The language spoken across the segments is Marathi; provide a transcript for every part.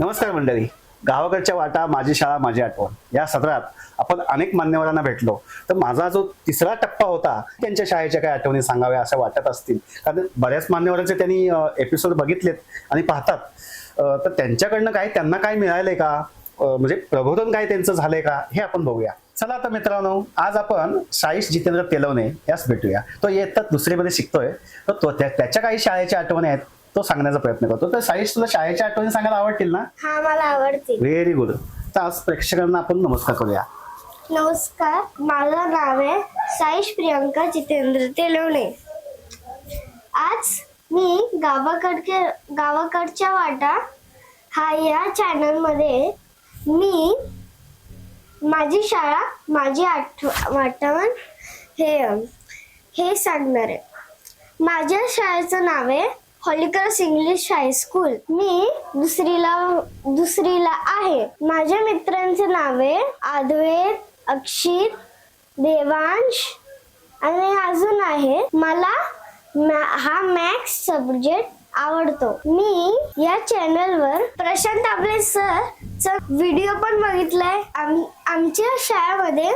नमस्कार मंडळी. गावाकडच्या वाटा माझी शाळा माझी आठवण. या सत्रात आपण अनेक मान्यवरांना भेटलो. तर माझा जो तिसरा टप्पा होता त्यांच्या शाळेच्या काही आठवणी सांगाव्या अशा वाटत असतील. कारण बऱ्याच मान्यवरांचे त्यांनी एपिसोड बघितलेत आणि पाहतात. तर त्यांच्याकडनं काय त्यांना काय मिळालंय का? म्हणजे प्रबोधन काय त्यांचं झालंय का? हे आपण बघूया. चला आता मित्रांनो आज आपण साईश जितेंद्र तेलवणे यास भेटूया. तो येतात दुसरीमध्ये शिकतोय. तर तो त्याच्या काही शाळेच्या आठवणी आहेत. तो सांगण्याचा प्रयत्न करतो. तर साईश तुला शाळेच्या आठवणी सांगायला आवडतील ना? हा मला आवडते व्हेरी गुड तर आज प्रेक्षकांना आपण नमस्कार करूया. नमस्कार माझं नाव आहे साईश प्रियंका जितेंद्र तेलवणे. आज मी गावाकडच्या गावाकडच्या वाटा हा या चॅनलमध्ये मी माझी शाळा माझी आठव आठवण हे हे सांगणार आहे. माझ्या शाळेचं नाव आहे हॉलिक्रॉस इंग्लिश हायस्कूल मी दुसरीला दुसरीला आहे. माझ्या मित्रांचे नावे आद्वेत अक्षित देवांश आणि अजून आहे. मला मॅ- हा मॅथ्स सब्जेक्ट आवडतो. मी या चॅनलवर प्रशांत आपले सर चा व्हिडिओ पण बघितलाय. आम- आमच्या शाळेमध्ये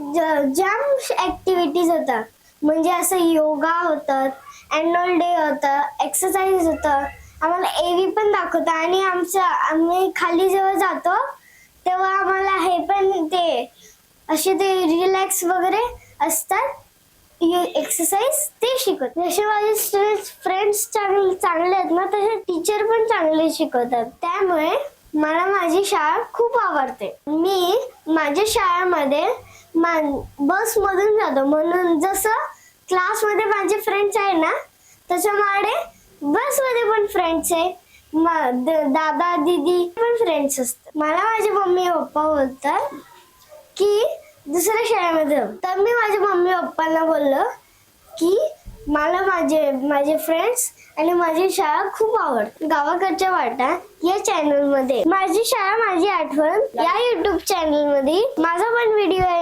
ज- जाम ऍक्टिव्हिटीज होतात. म्हणजे असं योगा होतं ॲन्युअल डे होतं एक्सरसाइज होतं. आम्हाला एव्ही पण दाखवतं आणि आमचं आम्ही खाली जेव्हा जातो तेव्हा आम्हाला हे पण ते असे ते रिलॅक्स वगैरे असतात. एक्सरसाइज ते शिकवत. जसे माझे स्टुडंट फ्रेंड्स चांगले चांगले आहेत ना तसे टीचर पण चांगले शिकवतात. त्यामुळे मला माझी शाळा खूप आवडते. मी माझ्या शाळेमध्ये बस मधून जातो. म्हणून जसं क्लासमध्ये माझे फ्रेंड्स आहे ना तसं माझे बसमध्ये पण फ्रेंड्स आहे द- दादा दीदी पण फ्रेंड्स असतात. मला माझे मम्मी पप्पा बोलतात की दुसऱ्या शाळेमध्ये तर मी माझ्या मम्मी पप्पांना बोललो की मला माझे माझे फ्रेंड्स आणि माझी शाळा खूप आवडते. गावाकडच्या वाटा या चॅनलमध्ये. माझी शाळा माझी आठवण या युट्यूब चॅनलमध्ये. माझा पण व्हिडिओ आहे.